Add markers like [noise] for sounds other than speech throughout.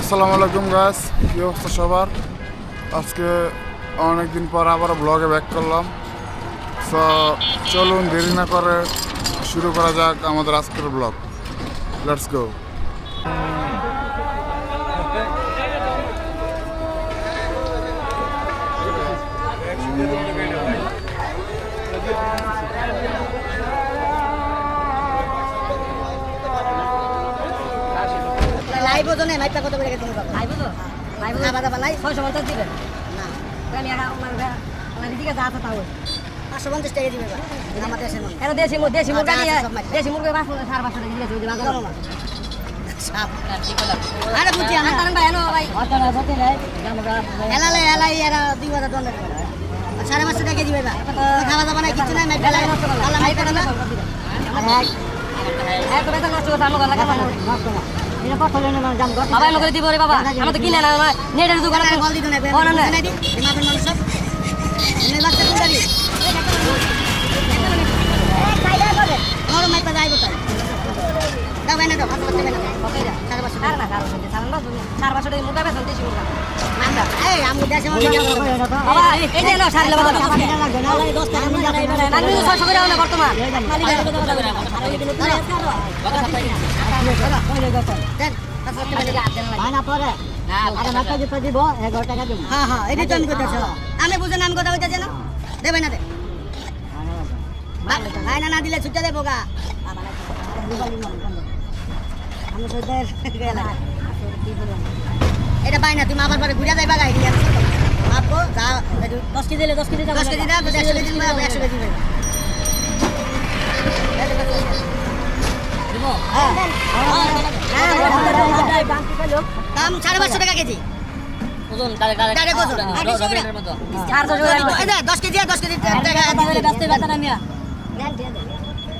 আসসালামু আলাইকুম গাছ কী অবস্থা সবার? আজকে অনেকদিন পর আবার ব্লগে ব্যাক করলাম। সো চলুন, দেরি না করে শুরু করা যাক আমাদের আজকের ব্লগ লেটস গো ওজনে মাইপটা কত করে গেছে বাবা লাইভ তো লাইভ খাওয়া দাওয়া নাই ছয়শো পঞ্চাশ দিবেন না আমি একা আমার আমার দিকে যা আছে তাও পাঁচশো পঞ্চাশ টাকা দিবে আমার দেশের মনে এর দেশি দেশি মুরগি আচ্ছা, মাইর। দেশি মুরগি পাঁচ সাড়ে পাঁচশো টাকা দিয়েছে ওই যে বাজারে। আরে বুঝছি আমার ভাই এনো ভাই এলালে এলাই এরা দুই হাজার দণ্ড সাড়ে পাঁচশো টাকা দিবে খাওয়া দাওয়া নাই কিছু নাই মাইপটা লাগে আল্লাহ মাইপটা না এক বেতন নষ্ট করতে আমার লাগে বাবা লোকের করে দিব রে বাবা। আমার তো কিনে না না নেটের দোকান কল দিত না ও না না দি মাপের মানুষ সব এনে বাচ্চা কোন গাড়ি আমার মাইপটা যাইবো তাই দাও বাইনা দাও পাঁচশো টাকা দাও সাড়ে পাঁচশো আর না কারণ সাড়ে পাঁচশো সাড়ে পাঁচশো টাকা মুরগা বেতন দেশি মুরগা এই আমি হ্যাঁ হ্যাঁ বুঝেন আমি কথা বলতেছি না দেবে না দে না না দিলে ছুটে দেবো গা [laughs] এটা পাই না তুমি আবার পরে ঘুরে যাইবা দিয়ে মাপবো যা দশ কেজি দিলে দশ কেজি দশ কেজি দাও দেড়শো কেজি একশো কেজি দেবে। দাম সাড়ে পাঁচশো টাকা কেজি। ওজন দশ কেজি দশ কেজি।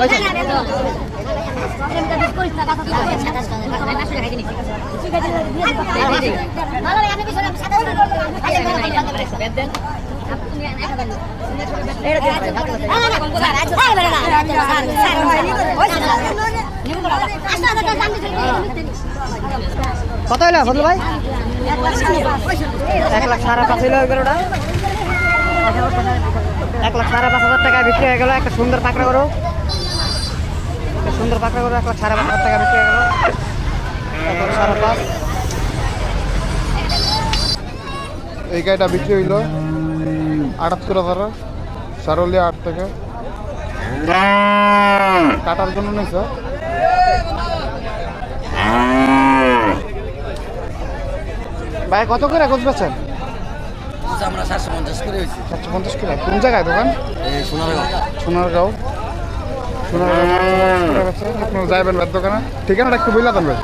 আইছি কত হইল ফজল ভাই? এক লাখ সাড়ে পাঁচ হইল ওটা। এক লাখ সাড়ে পাঁচ হাজার টাকা বিক্রি হয়ে গেল, একটা সুন্দর পাকড়া করো একটা সুন্দর পাকড়া করো এক লাখ সাড়ে পাঁচ হাজার টাকা বিক্রি হয়ে গেল। সাড়ে পাঁচ। এই গাড়িটা বিক্রি হইল। আটাত্তর হাজার সারলিয়া আট থেকে। কাটার জন্য নেই স্যার ভাই কত করে গোছ বেছেন আমরা সাতশো পঞ্চাশ করে হয়েছি। সাতশো পঞ্চাশ কিলো কোন জায়গায় দোকান? সোনারগাঁও। সোনারগাঁও। সোনারগাঁও আপনার যাইবেন ভাই দোকানে। ঠিকানাটা একটু বইলা দেন ভাই।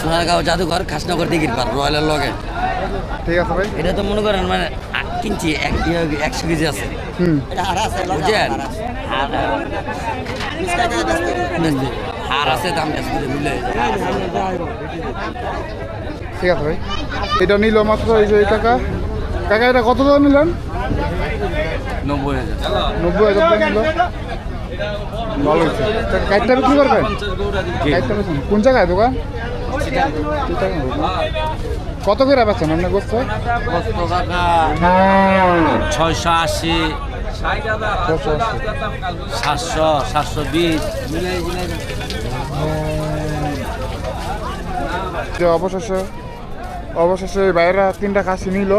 সোনারগাঁও জাদুঘর খাসনগর দিঘির পার রয়্যালের লগে। ঠিক আছে ভাই। এটা তো মনে করেন মানে কিনছি একশো কেজি আছে। হুম। বুঝছেন? হার আছে। দাম মিলে ঠিক আছে ভাই। এটা নিল মাত্র এই যে এই কাকা কাকা এটা কত টাকা নিলেন? নব্বই হাজার। নব্বই হাজার টাকা নিল। ভালো হয়েছে। তা বিক্রি করবেন? কোন জায়গায়? দোকান। কত করে বেচেন আপনার গোস্ত? ছয়শো আশি। সাতশো সাতশো বিশ। অবশেষে অবশেষে বাইরা তিনটা কাশি নিল।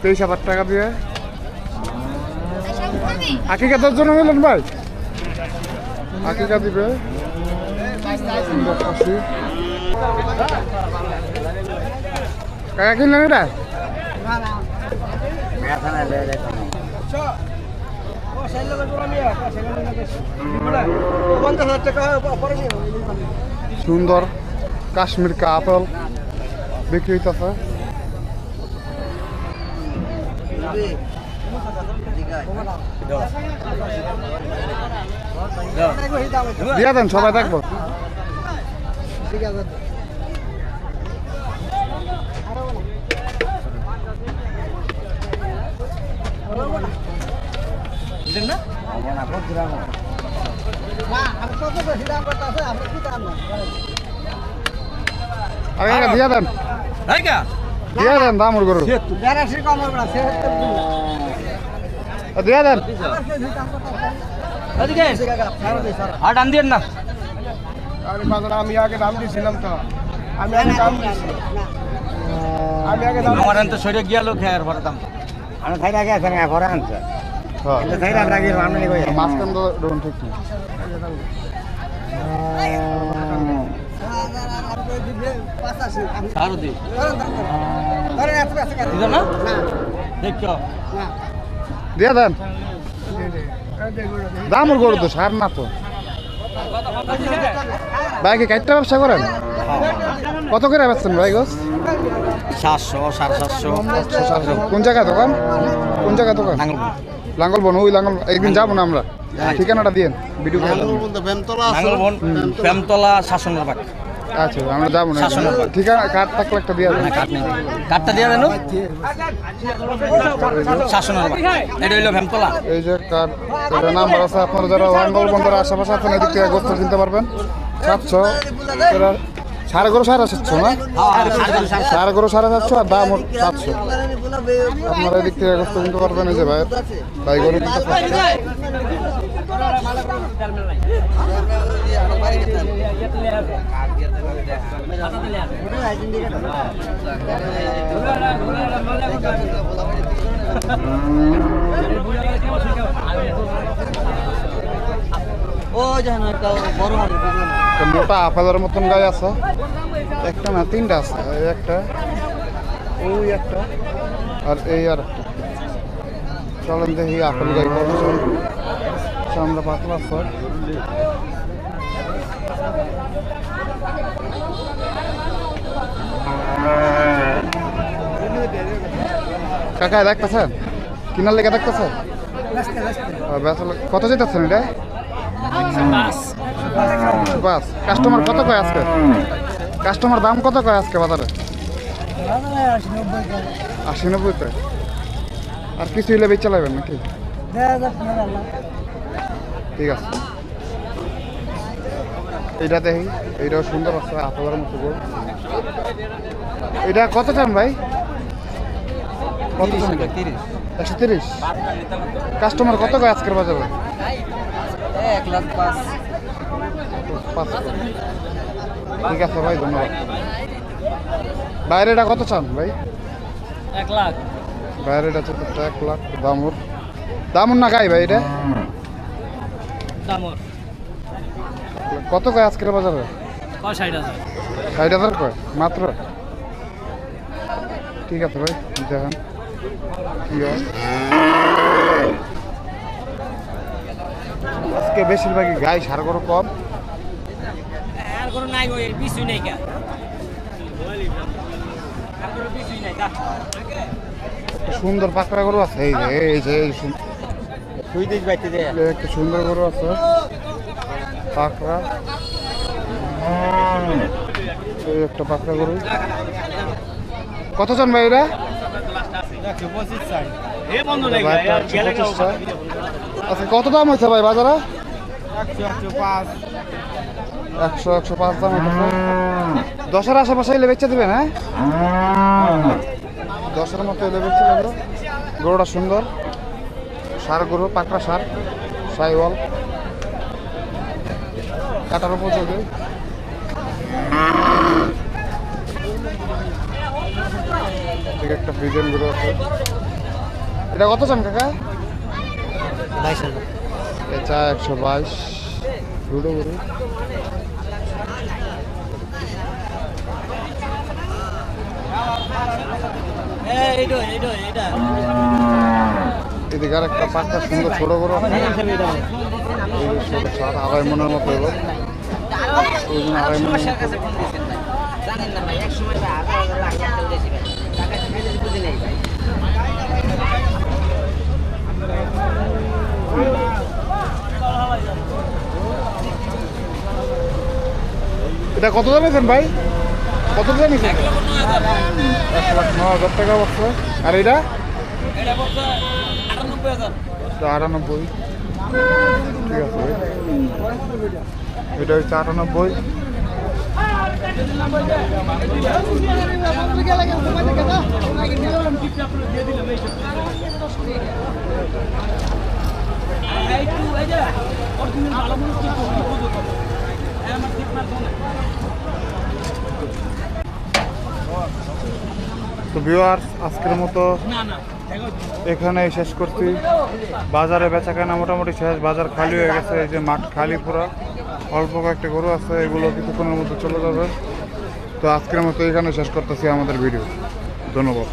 তেইশ হাজার টাকা দিয়ে। আকিকা দশ জন নিলেন ভাই? আকিকা দিবে। কাশি কাকা কিনলেন এটা সুন্দর কাশ্মীর কা আপেল বিক্রি হইতেছে। দিয়া দেন, সবাই দেখব। আরে কাকা দিয়া দেন। দিয়া দেন দামর গরু। দিয়া দেন। আর ডান দিয়ে না। আরে বাজার আমি আগে দাম দিয়েছিলাম তো। আমি আগে দাম দিয়েছি আমি আগে দাম আমার তো শরীরে গিয়া লোক খেয়ার পরে দাম। আমি খাই রাখি আছে না পরে আনছে। হ্যাঁ। আমি কই? মাঝখান তো ধরুন ঠিক দি। না? দেখো দিয়া দেন। দামর গরু তো সার না তো। ভাই কি ব্যবসা করেন? কত করে বেচছেন ভাই গোস? সাতশো সাড়ে সাতশো। কোন জায়গায় দোকান? কোন জায়গায় দোকান? লাঙ্গল বন ওই লাঙ্গল একদিন যাব না আমরা। ঠিকানাটা দিয়েন ভিডিও প্রেমতলা শাসনের বাগ আচ্ছা আমরা যাব না। ঠিকানা কার্ড থাকলে একটা দিয়ে দেন। কাঠ নেই। কাঠটা দিয়ে দেন শাসনের এটা হইল ভেমতলা। এই যে কার্ড এটা নাম্বার আছে আপনারা যারা লাঙ্গল বন্ধুরা আশেপাশে আছেন এদিক থেকে গোস্ত কিনতে পারবেন। সাতশো। সাড়ে গরু সাড়ে সাতশো না? সাড়ে গরু সাড়ে সাতশো আর দাম সাতশো। আপনারা এদিক থেকে গোস্ত কিনতে পারবেন এই যে ভাই ভাই মোটা আপেলের মতন গায়ে আছে। একটা না তিনটা আছে এই একটা ওই একটা আর এই আর একটা। চলেন দেখি আপেল গাই কত চামড়া পাতলা আছে কাকা দেখতেছেন? কিনার লেগে দেখতেছেন? কত যেতেছেন এটা? বাস। কাস্টমার কত কয় আজকে? কাস্টমার দাম কত কয় আজকে বাজারে? আশি নব্বই কয়। আর কিছু হইলে বেচে লাগবেন নাকি? ঠিক আছে। এইটা দেখি। এইটাও সুন্দর আছে আপনাদের মতো গো এটা কত চান ভাই? কত চান? একশো তিরিশ। কাস্টমার কত কয় আজকের বাজারে? এক লাখ পাঁচ। ঠিক আছে ভাই ধন্যবাদ। বাইরেটা কত চান ভাই? এক লাখ। বাইরেটা তো এক লাখ দামুর। দামুর না গাই ভাই এটা? দামর। কত কয় আজকের বাজারে? কয় ষাট হাজার। ষাট হাজার কয়? মাত্র? ঠিক আছে ভাই দেখেন। কি আজকে বেশিরভাগই গাই সার গরু কম। সুন্দর পাকড়া গরু আছে এই যে এই যে এই একটা সুন্দর গরু আছে। পাকড়া। এই একটা পাকড়া গরু। কত জন ভাই এরা এ বন্ধু নেই ভাই, একটা একশো পঁচিশ চাই। আচ্ছা কত দাম হয়েছে ভাই বাজারে? একশো একশো পাঁচ। দাম হইতেছে। দশের আশেপাশে এলে বেচে দেবেন হ্যাঁ? দশের মতো এলে বেচে দেবে গরুটা সুন্দর। সার গরু পাকড়া সার সাইওয়াল। কাটার উপযোগী ঠিক একটা ফ্রিজেন গরু আছে। এটা কত চান কাকা? বাইশ হাজার। এটা একশো বাইশ। এইটা এইটা এদিকে আর একটা পাঁচটা সুন্দর ছোট বড়। আড়াই মনের মতো এলো ওই জন্য আড়াই মনের মতো। জানেন না ভাই এক সময় ভাই হাজার হাজার লাখ টাকা উঠেছি ভাই টাকা ফেলে বুঝি নেই ভাই এটা কত জানিয়েছেন ভাই? কত জানিয়েছেন এক লাখ ন হাজার টাকা বলছে আর এটা? আটানব্বই ঠিক আছে এটা হচ্ছে আটানব্বই। তো ভিউয়ার্স আজকের মতো এখানে শেষ করছি। বাজারে বেচা কেনা মোটামুটি শেষ। বাজার খালি হয়ে গেছে, এই যে মাঠ খালি পুরো। অল্প কয়েকটা গরু আছে, এগুলো কিছুক্ষণের মধ্যে চলে যাবে। তো আজকের মতো এখানে শেষ করতেছি আমাদের ভিডিও। ধন্যবাদ।